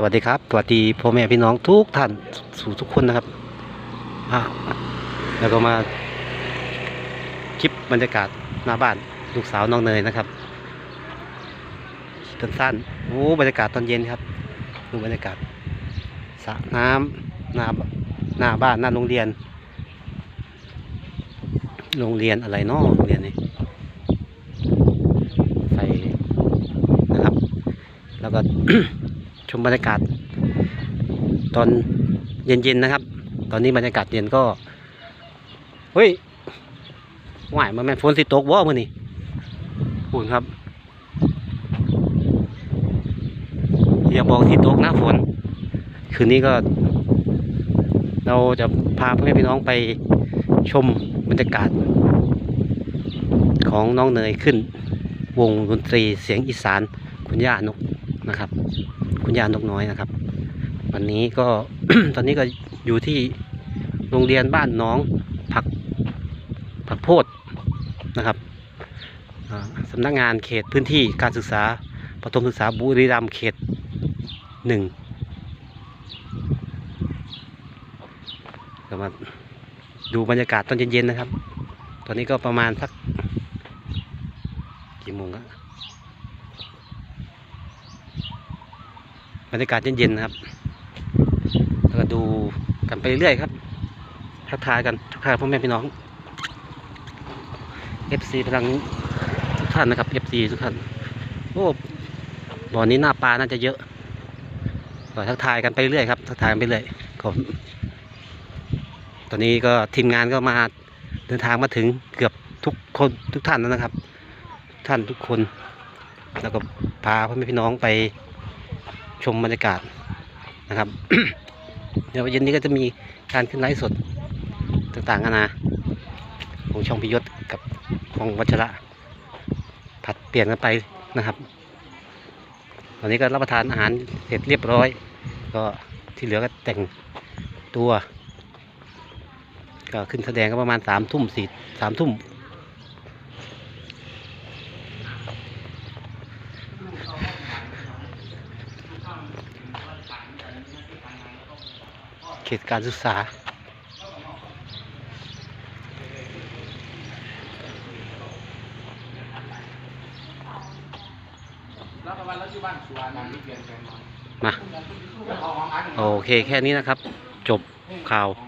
สวัสดีครับสวัสดีพ่อแม่พี่น้องทุกท่านสู่ทุกคนนะครับแล้วก็มาคลิปบรรยากาศหน้าบ้านลูกสาวน้องเนยนะครับสั้นๆโอ้บรรยากาศตอนเย็นครับดูบรรยากาศสระน้ำหน้าหน้าบ้านหน้าโรงเรียน โรงเรียนอะไรเนาะโรงเรียนนี้ใส่นะครับ แล้วก็ ชมบรรยากาศ ตอนเย็นๆนะครับ ตอนนี้บรรยากาศเย็นก็เฮ้ยหวายมันแม่นฝนสิตกว่ามื่อนี้ฝุ่นครับอย่าบอกที่ตกนะฝนคืนนี้ก็ เราจะพาพ่อแม่พี่น้องไปชมบรรยากาศ ของน้องเนยขึ้น วงดนตรีเสียงอีสานคุณย่านก นะครับ คุณยานกน้อยนะครับ วันนี้ก็ตอนนี้ก็อยู่ที่โรงเรียนบ้านน้องผักผักโพดนะครับสำนักงานเขตพื้นที่การศึกษาประถมศึกษาบุรีรัมย์เขตหนึ่งก็มาดูบรรยากาศตอนเย็นๆนะครับ ตอนนี้ก็ประมาณสักกี่โมงอะ บรรยากาศเย็นๆนะครับ แล้วก็ดูกันไปเรื่อยครับ ทักทายกันทักทายพ่อแม่พี่น้อง FC พลังทุกท่านนะครับ FC ทุกท่านโอ้บ่อนี้หน้าปลาน่าจะเยอะก็ทักทายกันไปเรื่อยครับ ทักทายกันไปเรื่อยผมตอนนี้ก็ทีมงานก็มาเดินทางมาถึงเกือบทุกคนทุกท่านแล้วนะครับ ท่านทุกคน แล้วก็พาพ่อแม่พี่น้องไป มบรรยากาศนะครับ เดี๋ยวเย็นนี้ก็จะมีการขึ้นไลฟ์สดต่างๆนานาของช่องพิยศกับของวัชระผัดเปลี่ยนกันไปนะครับ ตอนนี้ก็รับประทานอาหารเสร็จเรียบร้อย ก็ที่เหลือก็แต่งตัว ก็ขึ้นแสดงก็ประมาณสามทุ่มสี่สามทุ่ม เขตการศึกษาแล้วก็วันแล้วอยู่บ้านสวนนี่เปลี่ยนแปลงมามาแล้วเอาของอันโอเคแค่นี้นะครับ จบข่าวของ